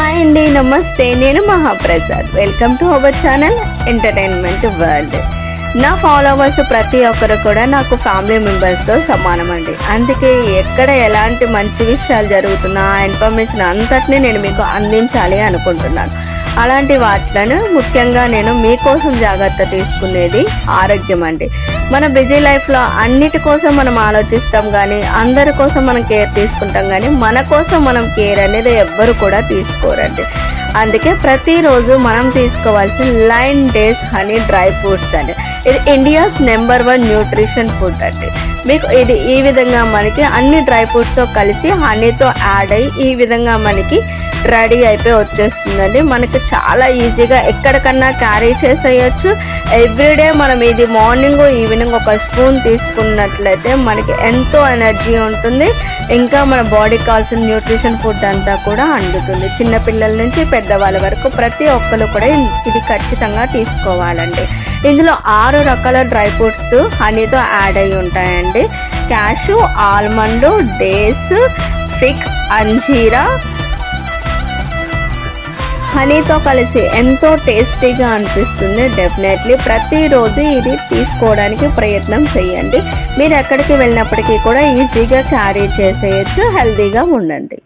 Hi అండి నమస్తే నేను Mahaprasad. Welcome to our channel entertainment world నా ఫాలోవర్స్ ప్రతి ఒక్కరు కూడా నాకు ఫ్యామిలీ మెంబర్స్తో సమానం అండి. అందుకే ఎక్కడ ఎలాంటి మంచి విషయాలు జరుగుతున్నా ఆ ఇన్ఫర్మేషన్ అంతటినీ నేను మీకు అందించాలి అనుకుంటున్నాను. అలాంటి వాటిలను ముఖ్యంగా నేను మీకోసం జాగ్రత్త తీసుకునేది ఆరోగ్యం అండి. మన బిజీ లైఫ్లో అన్నిటి కోసం మనం ఆలోచిస్తాం కానీ అందరి కోసం మనం కేర్ తీసుకుంటాం కానీ మన కోసం మనం కేర్ అనేది ఎవ్వరు కూడా తీసుకోరండి. అందుకే ప్రతిరోజు మనం తీసుకోవాల్సిన Lion dates honey dry fruits అండి. ఇది India's number one nutrition food అండి. మీకు ఇది ఈ విధంగా మనకి అన్ని డ్రై ఫ్రూట్స్తో కలిసి హనీతో యాడ్ అయ్యి ఈ విధంగా మనకి రెడీ అయిపోయి వచ్చేస్తుందండి. మనకి చాలా ఈజీగా ఎక్కడికన్నా క్యారీ చేసేయచ్చు. ఎవ్రీడే మనం ఇది మార్నింగ్ ఈవినింగ్ ఒక స్పూన్ తీసుకున్నట్లయితే మనకి ఎంతో ఎనర్జీ ఉంటుంది. ఇంకా మన బాడీకి కావాల్సిన న్యూట్రిషన్ ఫుడ్ అంతా కూడా అందుతుంది. చిన్నపిల్లల నుంచి పెద్దవాళ్ళ వరకు ప్రతి ఒక్కరు కూడా ఇది ఖచ్చితంగా తీసుకోవాలండి. ఇందులో ఆరు రకాల డ్రై ఫ్రూట్స్ హనీతో యాడ్ అయి ఉంటాయండి. క్యాషు ఆల్మండ్ డేస్ ఫిక్ అంజీరా హనీతో కలిసి ఎంతో టేస్టీగా అనిపిస్తుంది. డెఫినెట్లీ ప్రతిరోజు ఇది తీసుకోవడానికి ప్రయత్నం చేయండి. మీరు ఎక్కడికి వెళ్ళినప్పటికీ కూడా ఈజీగా క్యారీ చేసేయచ్చు హెల్తీగా ఉండండి.